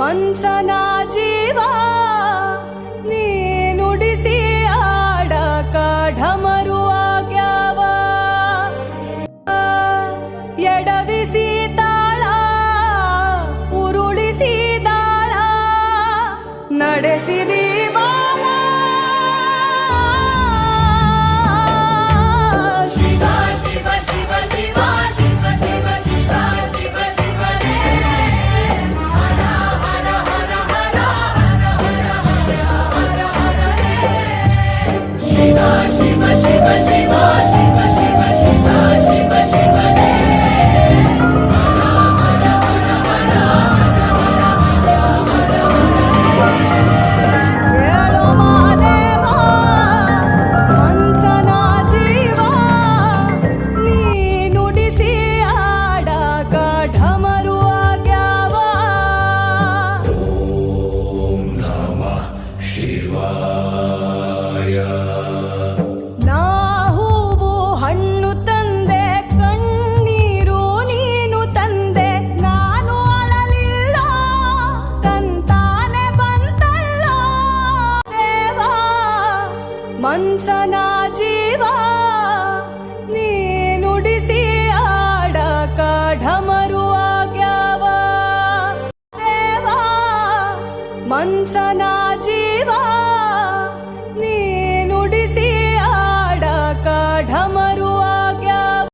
ಮನ್ಸನ ಜೀವ ನೀನುಡಿಸಿ ಆಡ ಕಾಢಮರು ಆಗ್ಯಾವ. ಎಡವಿಸಿ ತಾಳ ಉರುಳಿಸಿ ತಾಳ ನಡೆಸಿದಿ Shiva. ವಂಚನ ಜೀವಾ ನೀ ನುಡಿಸಿ ಆಡ ಕಾಢಮರು ಆಗ್ಯಾವ ದೇವಾ ಮಂಚನ ಜೀವಾ